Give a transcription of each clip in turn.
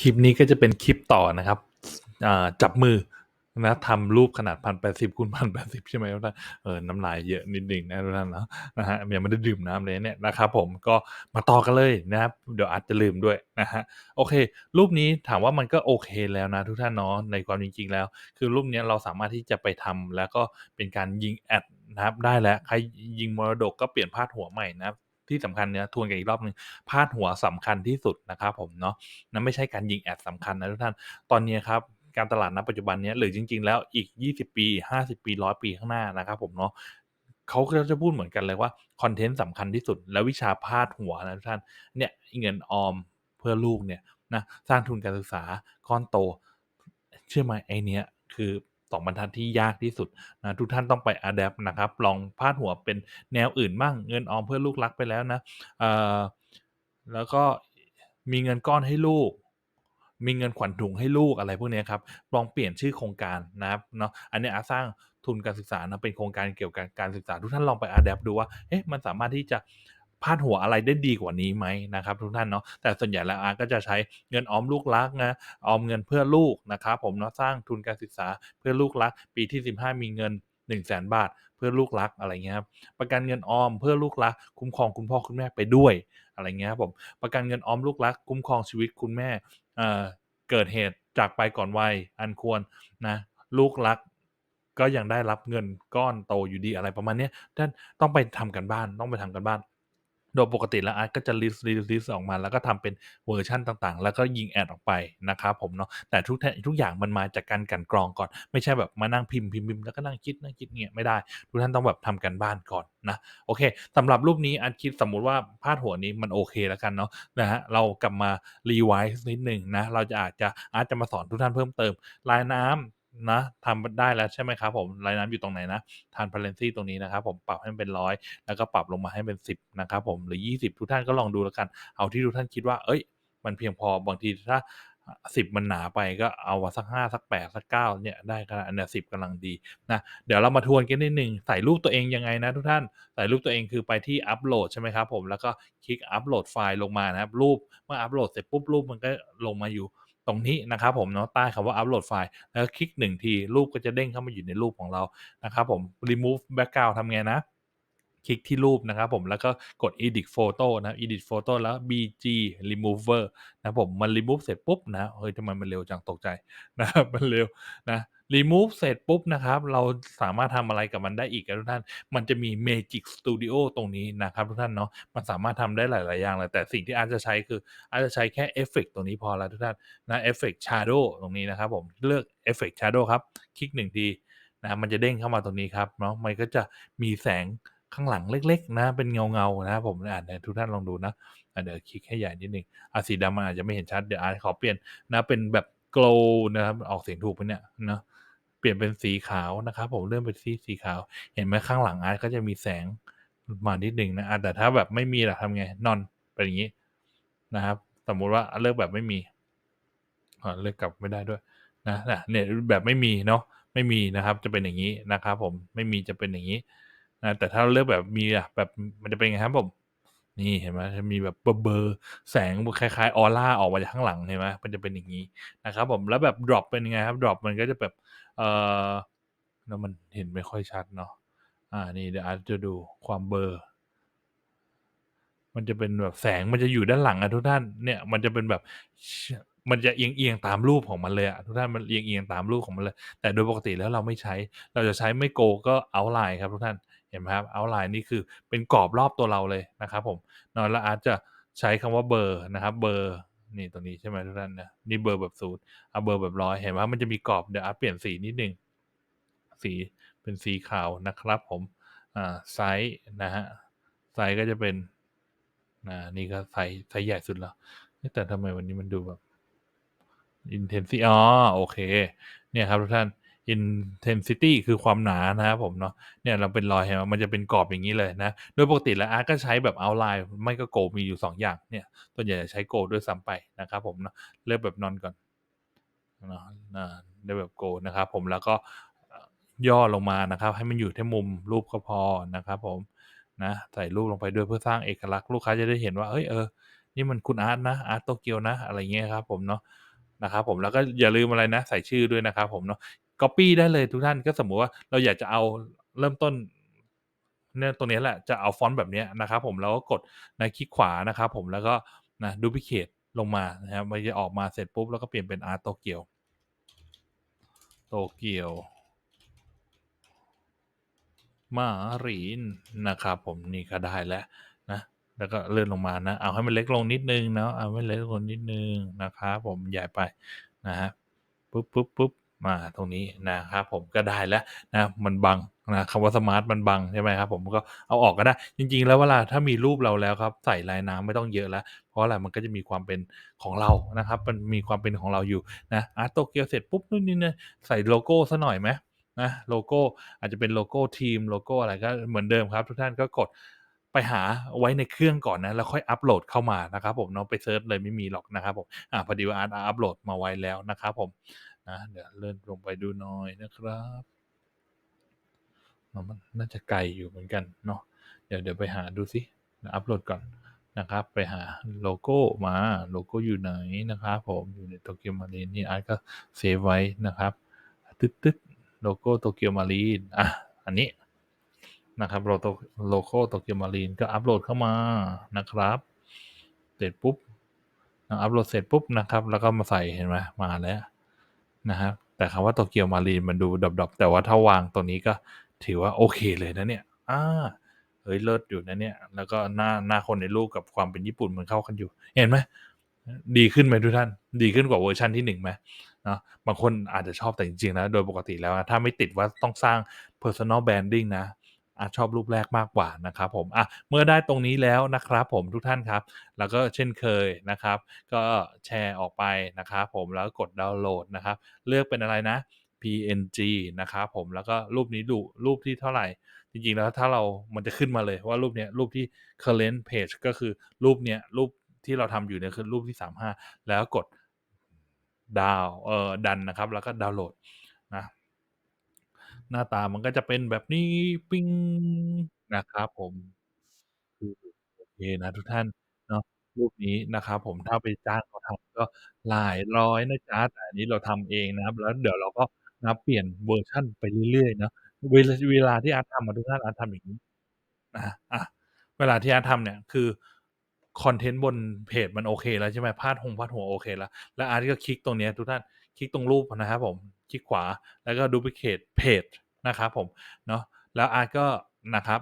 คลิปนี้ก็จะเป็นคลิปต่อนะครับจับมือนะทำรูปขนาดพันแปดสิบคูณพันแปดสิบใช่ไหมครับท่าเออน้ำลายเยอะนิดหนึ่งนะทุกท่านเนาะนะฮะยังไม่ได้ดื่มน้ำเลยเนี่ยนะครับผมก็มาต่อกันเลยนะครับเดี๋ยวอาจจะลืมด้วยนะฮะโอเค รูปนี้ถามว่ามันก็โอเคแล้วนะทุกท่านเนาะในความจริงๆแล้ว คือรูปนี้เราสามารถที่จะไปทำแล้วก็เป็นการยิงแอดนะครับได้แล้วใครยิงมรดกก็เปลี่ยนพาดหัวใหม่นะครับ ที่สำคัญเนี่ยทวนกันอีกรอบหนึ่งพาดหัวสำคัญที่สุดนะครับผมเนาะนั่นไม่ใช่การยิงแอดสำคัญนะทุกท่านตอนนี้ครับการตลาดณปัจจุบันเนี้ยหรือจริง ๆ แล้วอีก 20 ปี 50 ปี100ปีข้างหน้านะครับผมเนาะเขาก็จะพูดเหมือนกันเลยว่าคอนเทนต์สำคัญที่สุด แล้ววิชาพาดหัวนะทุกท่านเนี่ยเงินออมเพื่อลูกเนี่ยนะสร้างทุนการศึกษาก้อนโต เชื่อไหมไอเนี้ยคือ สองบรรทัดที่ยากที่สุดนะทุกท่านต้องไปอัดแอปนะครับ ลองพาดหัวเป็นแนวอื่นบ้างเงินออมเพื่อลูกรักไปแล้วนะเอ่อแล้วก็มีเงินก้อนให้ลูก มีเงินขวัญถุงให้ลูกอะไรพวกนี้ครับลองเปลี่ยนชื่อโครงการนะครับเนาะอันนี้อาสร้างทุนการศึกษานะเป็นโครงการเกี่ยวกับการศึกษาทุกท่านลองไปอัดแอปดูว่าเอ๊ะมันสามารถที่จะ พาดหัวอะไรได้ดีกว่านี้ไหมนะครับทุกท่านเนาะแต่ส่วนใหญ่แล้วอาร์ก็จะใช้เงินออมลูกรักนะออมเงินเพื่อลูกนะครับผมเนาะสร้างทุนการศึกษาเพื่อลูกรัก ปีที่ 15 มีเงิน 1 0 0 0 0แสนบาท เพื่อลูกรักอะไรเงี้ยครับประกันเงินออมเพื่อลูกรัก คุ้มครองคุณพ่อคุณแม่ไปด้วยอะไรเงี้ยครับผมประกันเงินออมลูกรัก คุ้มครองชีวิตคุณแม่เอ่อเกิดเหตุจากไปก่อนวัยอันควรนะลูกรักก็ยังได้รับเงินก้อนโตอยู่ดีอะไรประมาณนี้ท่านต้องไปทำกันบ้านต้องไปทำกันบ้าน โดยปกติแล้วอาร์ตก็จะ list list list ออกมา แล้วก็ทำเป็นเวอร์ชันต่างๆ แล้วก็ยิงแอดออกไปนะครับผมเนาะแต่ทุกททุกอย่างมันมาจากการกันกรองก่อน ไม่ใช่แบบมานั่งพิมพ์พิมพ์พิมพ์แล้วก็นั่งคิดนั่งคิดเงี้ยไม่ได้ ทุกท่านต้องแบบทำกันบ้านก่อนนะโอเคสำหรับรูปนี้อาร์ตคิดสมมุติว่าพาดหัวนี้มันโอเคแล้วกันเนาะนะฮะเรากลับมารีไวซ์นิดหนึ่งนะเราจะอาจจะอาร์ตจะมาสอนทุกท่านเพิ่มเติมลายน้ำ นะทำได้แล้วใช่ไหมครับผมลายน้ำอยู่ตรงไหนนะทานพาเลนซี่ตรงนี้นะครับผมปรับให้เป็นร้อยแล้วก็ปรับลงมาให้เป็น 10นะครับผมหรือ 20 ทุกท่านก็ลองดูแล้วกัน เอาที่ทุกท่านคิดว่า เอ้ย มันเพียงพอบางทีถ้าสิบมันหนาไปก็เอาสักห้าสักแปดสักเก้าเนี่ยได้ขนาดเนี่ยสิบกำลังดีนะเดี๋ยวเรามาทวนกันนิดหนึ่งใส่รูปตัวเองยังไงนะทุกท่านใส่รูปตัวเองคือไปที่อัปโหลดใช่ไหมครับผมแล้วก็คลิกอัปโหลดไฟล์ลงมานะครับรูปเมื่ออัปโหลดเสร็จปุ๊บรูปมันก็ลงมาอยู่ ตรงนี้นะครับผมเนาะใต้คำว่าอัปโหลดไฟล์แล้วคลิกหนึ่งทีรูปก็จะเด้งเข้ามาอยู่ในรูปของเรานะครับผม remove background ทำไงนะคลิกที่รูปนะครับผมแล้วก็กด edit photo นะ edit photo แล้ว bg remover นะครับผมมัน remove เสร็จปุ๊บนะเฮ้ยทำไมมันเร็วจังตกใจนะครับมันเร็วนะ remove เสร็จปุ๊บนะครับ เราสามารถทำอะไรกับมันได้อีกครับทุกท่าน มันจะมี magic studio ตรงนี้นะครับทุกท่านเนาะ มันสามารถทำได้หลาย ๆ อย่างเลย แต่สิ่งที่อาจจะใช้คืออาจจะใช้แค่เอฟเฟกตรงนี้พอแล้วทุกท่านนะเอฟเฟก shadow ตรงนี้นะครับผม เลือกเอฟเฟก shadow ครับ คลิกหนึ่งทีนะมันจะเด้งเข้ามาตรงนี้ครับเนาะ มันก็จะมีแสงข้างหลังเล็ก ๆ นะ เป็นเงา ๆ นะครับผมอ่านทุกท่านลองดูนะเดี๋ยวคลิกให้ใหญ่นิดนึงอะสีดำมันอาจจะไม่เห็นชัด เดี๋ยวอาขอเปลี่ยนนะเป็นแบบ glow นะครับออกเสียงถูกไหมเนี่ยเนาะ เปลี่ยนเป็นสีขาวนะครับ ผมเลื่อนไปที่สีขาว เห็นไหมข้างหลังอาร์ตก็จะมีแสงมานิดนึงนะแต่ถ้าแบบไม่มีล่ะทำไงนอนเป็นอย่างนี้นะครับ สมมุติว่าเลือกแบบไม่มีอ่าเลือกกลับไม่ได้ด้วยนะเนี่ยแบบไม่มีเนาะไม่มีนะครับ จะเป็นอย่างนี้นะครับ ผมไม่มีจะเป็นอย่างนี้นะแต่ถ้าเลือกแบบมีอะแบบมันจะเป็นไงครับผม นี่เห็นไหมจะมีแบบเบลอๆแสงคล้ายๆออร่าออกมาจากข้างหลังเห็นไหมมันจะเป็นอย่างนี้นะครับ ผมแล้วแบบ drop เป็นยังไงครับ drop มันก็จะแบบเออแล้วมันเห็นไม่ค่อยชัดเนาะอ่านี่เดี๋ยวอาจจะดูความเบลอมันจะเป็นแบบแสงมันจะอยู่ด้านหลังอะทุกท่านเนี่ยมันจะเป็นแบบมันจะเอียงเอียงๆตามรูปของมันเลยอะทุกท่านมันเอียงเอียงๆตามรูปของมันเลย แต่โดยปกติแล้วเราไม่ใช้ เราจะใช้ไม่โกก็เอาไลน์ครับทุกท่าน เห็นไหมครับเอาไลน์นี่คือเป็นกรอบรอบตัวเราเลยนะครับผมนอนแล้วอาจจะใช้คำว่าเบอร์นะครับเบอร์นี่ตรงนี้ใช่ไหมทุกท่านนะนี่เบอร์แบบศูนย์เอาเบอร์แบบร้อยเห็นไหมมันจะมีกรอบเดี๋ยวอาร์ตเปลี่ยนสีนิดนึงสีเป็นสีขาวนะครับผมอ่าไซส์นะฮะไซส์ก็จะเป็นนะนี่ก็ไซส์ไซส์ใหญ่สุดแล้วแต่ทำไมวันนี้มันดูแบบ intensity อ๋อโอเค เนี่ยครับทุกท่าน intensity คือความหนานะครับผมเนาะเนี่ยเราเป็นรอยเห็นมันจะเป็นกรอบอย่างนี้เลยนะ โดยปกติแล้วอาร์ตก็ใช้แบบ outline ไม่ก็โกมีอยู่ 2 อย่างเนี่ยส่วนใหญ่จะใช้โกด้วยซ้ำไปนะครับผมเนาะเลือกแบบนอนก่อนเนาะเลือกแบบโกนะครับผมแล้วก็ย่อลงมานะครับ ให้มันอยู่ที่มุมรูปก็พอนะครับผมนะใส่รูปลงไปด้วยเพื่อสร้างเอกลักษณ์ลูกค้าจะได้เห็นว่าเอ้ยเออนี่มันคุณอาร์ตนะอาร์ตโตเกียวนะ อะไรเงี้ยครับผมเนาะนะครับผมแล้วก็อย่าลืมอะไรนะ ใส่ชื่อด้วยนะครับผมเนาะก๊อปปี้ได้เลยทุกท่านก็สมมุติว่าเราอยากจะเอาเริ่มต้นเนี่ยตรงนี้แหละจะเอาฟอนต์แบบนี้นะครับผมแล้วก็กดในคลิกขวานะครับผมแล้วก็นะดูพิเคทลงมานะครับมันจะออกมาเสร็จปุ๊บแล้วก็เปลี่ยนเป็นอาร์ตโตเกียวโตเกียวมารีนนะครับผมนี่ก็ได้แล้วนะแล้วก็เลื่อนลงมานะเอาให้มันเล็กลงนิดนึงเนาะเอาให้เล็กลงนิดนึงนะครับผมใหญ่ไปนะฮะปุ๊บปุ๊บปุ๊บ มาตรงนี้นะครับผมก็ได้แล้วนะมันบังนะคำว่าสมาร์ทมันบังใช่ไหมครับผมก็เอาออกก็ได้ จริง ๆ แล้วเวลาถ้ามีรูปเราแล้วครับใส่ลายน้ำไม่ต้องเยอะแล้ว เพราะอะไรมันก็จะมีความเป็นของเรานะครับ มันมีความเป็นของเราอยู่นะอาร์ตโตเกียวเสร็จปุ๊บนู่นนี่นะใส่โลโก้ซะหน่อยไหมนะโลโก้อาจจะเป็นโลโก้ทีมโลโก้อะไรก็เหมือนเดิมครับ ทุกท่านก็กดไปหาไว้ในเครื่องก่อนนะแล้วค่อยอัปโหลดเข้ามานะครับผมเนาะไปเซิร์ชเลยไม่มีหรอกนะครับผมอ่าพอดีว่าอาร์ตอัปโหลดมาไว้แล้วนะครับผม นะเดี๋ยวเลื่อนลงไปดูหน่อยนะครับมันน่าจะไกลอยู่เหมือนกันเนาะเดี๋ยวเดี๋ยวไปหาดูสิอัปโหลดก่อนนะครับ ไปหาโลโก้มาโลโก้อยู่ไหนนะครับผมอยู่ในโตเกียวมารีนนี่อาร์ตก็เซฟไว้นะครับตึ๊ดตึ๊ดโลโก้โตเกียวมารีนอะอันนี้นะครับโลโก้โลโก้โตเกียวมารีนก็อัปโหลดเข้ามานะครับ เสร็จปุ๊บอัปโหลดเสร็จปุ๊บนะครับ แล้วก็มาใส่เห็นไหมมาแล้ว นะครับแต่คำว่าโตเกียวมารีนมันดูดอบๆแต่ว่าถ้าวางตรงนี้ก็ถือว่าโอเคเลยนะเนี่ยอ่าเฮ้ยเลิศอยู่นะเนี่ย แล้วก็หน้าหน้าคนในรูปกับความเป็นญี่ปุ่นมันเข้ากันอยู่ เห็นไหมดีขึ้นไหมทุกท่าน ดีขึ้นกว่าเวอร์ชันที่หนึ่งไหมเนาะบางคนอาจจะชอบแต่จริงๆนะโดยปกติแล้วถ้าไม่ติดว่าต้องสร้าง personal branding นะ อาชอบรูปแรกมากกว่านะครับผมอะเมื่อได้ตรงนี้แล้วนะครับผมทุกท่านครับ แล้วก็เช่นเคยนะครับ ก็แชร์ออกไปนะครับผมแล้วกดดาวน์โหลดนะครับ เลือกเป็นอะไรนะ PNG นะครับผมแล้วก็รูปนี้ดูรูปที่เท่าไหร่ จริงๆแล้วถ้าเรามันจะขึ้นมาเลยว่ารูปเนี้ยรูปที่ current page ก็คือรูปเนี้ยรูปที่เราทำอยู่เนี่ยคือรูปที่ 35 แล้วกดดาวเอ่อดันนะครับ แล้วก็ดาวน์โหลดนะ หน้าตามันก็จะเป็นแบบนี้ ปิ้งนะครับผม คือ โอเคนะทุกท่านเนาะ รูปนี้นะครับผม ถ้าไปจ้างเขาทำก็หลายร้อยนะจ๊ะ แต่อันนี้เราทำเองนะครับ แล้วเดี๋ยวเราก็นับเปลี่ยนเวอร์ชันไปเรื่อย ๆ เนาะ เวลา เวลาที่อาร์ตทำอะทุกท่าน อาร์ตทำอย่างนี้นะอะเวลาที่อาร์ตทำเนี่ย คือคอนเทนต์บนเพจมันโอเคแล้ว ใช่ไหม พาดหงพาดหัวโอเคแล้ว แล้วอาร์ตก็คลิกตรงเนี้ยทุกท่าน คลิกตรงรูปนะครับผม คลิกขวา แล้วก็ดูพิเคทเพจนะครับผมเนาะแล้วอาร์ตก็นะครับ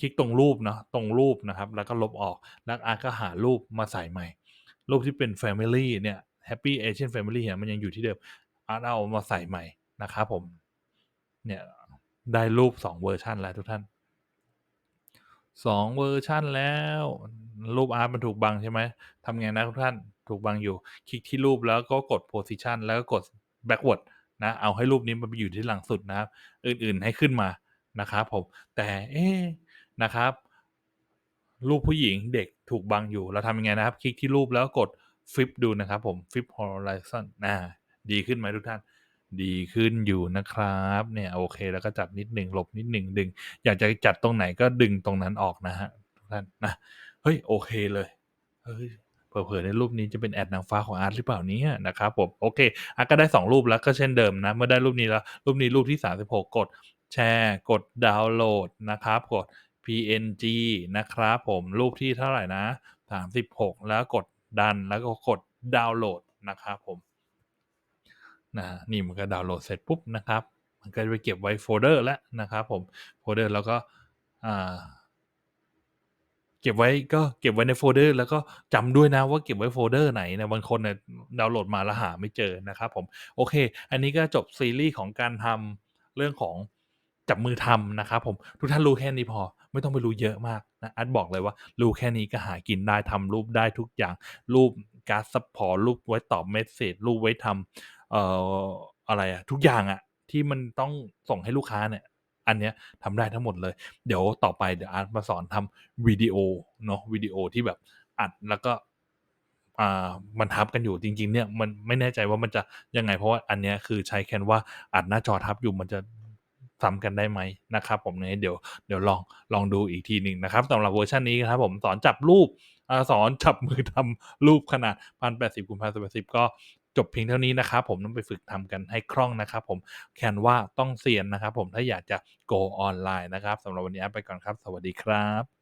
คลิกตรงรูปเนาะตรงรูปนะครับ แล้วก็ลบออกแล้วอาร์ตก็หารูปมาใส่ใหม่ รูปที่เป็น Family เนี่ย Happy Asian Family เนี่ยมันยังอยู่ที่เดิมอาร์ตเอามาใส่ใหม่นะครับผมเนี่ยได้รูป 2 เวอร์ชันแล้วทุกท่าน 2 เวอร์ชันแล้ว รูปอาร์ตมันถูกบังใช่ไหมทำไงนะทุกท่านถูกบังอยู่ คลิกที่รูปแล้วก็กด position แล้วก็กด backward นะเอาให้รูปนี้มันไปอยู่ที่หลังสุดนะครับ อื่นๆให้ขึ้นมานะครับผมแต่เอ๊นะครับ รูปผู้หญิงเด็กถูกบังอยู่เราทำยังไงนะครับ คลิกที่รูปแล้วกด flip ดูนะครับผม flip horizon นะดีขึ้นไหมทุกท่าน ดีขึ้นอยู่นะครับเนี่ยโอเค แล้วก็จัดนิดหนึ่งหลบนิดหนึ่งดึง อยากจะจัดตรงไหนก็ดึงตรงนั้นออกนะฮะทุกท่านนะเฮ้ยโอเคเลยเฮ้ย เผลอๆในรูปนี้จะเป็นแอดนางฟ้าของอาร์ตหรือเปล่านี้นะครับผมโอเคอาร์ตก็ได้ 2 รูปแล้วก็เช่นเดิมนะ เมื่อได้รูปนี้แล้ว รูปนี้รูปที่ 36 กดแชร์กดดาวน์โหลดนะครับ กด PNG นะครับผมรูปที่เท่าไหร่นะ 36 แล้วกดดันแล้วก็กดดาวน์โหลดนะครับผมนะนี่มันก็ดาวน์โหลดเสร็จปุ๊บนะครับ มันก็จะไปเก็บไว้โฟลเดอร์แล้วนะครับผมโฟลเดอร์แล้วก็อ่า เก็บไว้ก็เก็บไว้ในโฟลเดอร์ แล้วก็จำด้วยนะว่าเก็บไว้โฟลเดอร์ไหนนะบางคนเนี่ยดาวน์โหลดมาแล้วหาไม่เจอนะครับผมโอเค อันนี้ก็จบซีรีส์ของการทำเรื่องของจับมือทำนะครับผมทุกท่านรู้แค่นี้พอ ไม่ต้องไปรู้เยอะมากนะอัดบอกเลยว่ารู้แค่นี้ก็หากินได้ทำรูปได้ทุกอย่าง รูปการ์ดซัพพอร์ตรูปไว้ตอบเมสเซจรูปไว้ทำเอ่ออะไรอะทุกอย่างอะที่มันต้องส่งให้ลูกค้าเนี่ย อันเนี้ยทำได้ทั้งหมดเลย เดี๋ยวต่อไปเดี๋ยวอาร์ตมาสอนทำวิดีโอเนาะวิดีโอที่แบบอัดแล้วก็อ่ามันทับกันอยู่จริง ๆ เนี่ยมันไม่แน่ใจว่ามันจะยังไง เพราะว่าอันเนี้ยคือใช้แคนว่าอัดหน้าจอทับอยู่มันจะซ้ำกันได้ไหมนะครับผมเนี่ยเดี๋ยวเดี๋ยวลองลองดูอีกทีหนึ่งนะครับสำหรับเวอร์ชันนี้ครับผมสอนจับรูปอสอนจับมือทำรูปขนาด 1080คูณ1080ก็ จบเพียงเท่านี้นะครับผมต้องไปฝึกทำกันให้คล่องนะครับผมแคนว่าต้องเซียนนะครับผมถ้าอยากจะ go ออนไลน์นะครับสำหรับวันนี้ไปก่อนครับ สวัสดีครับ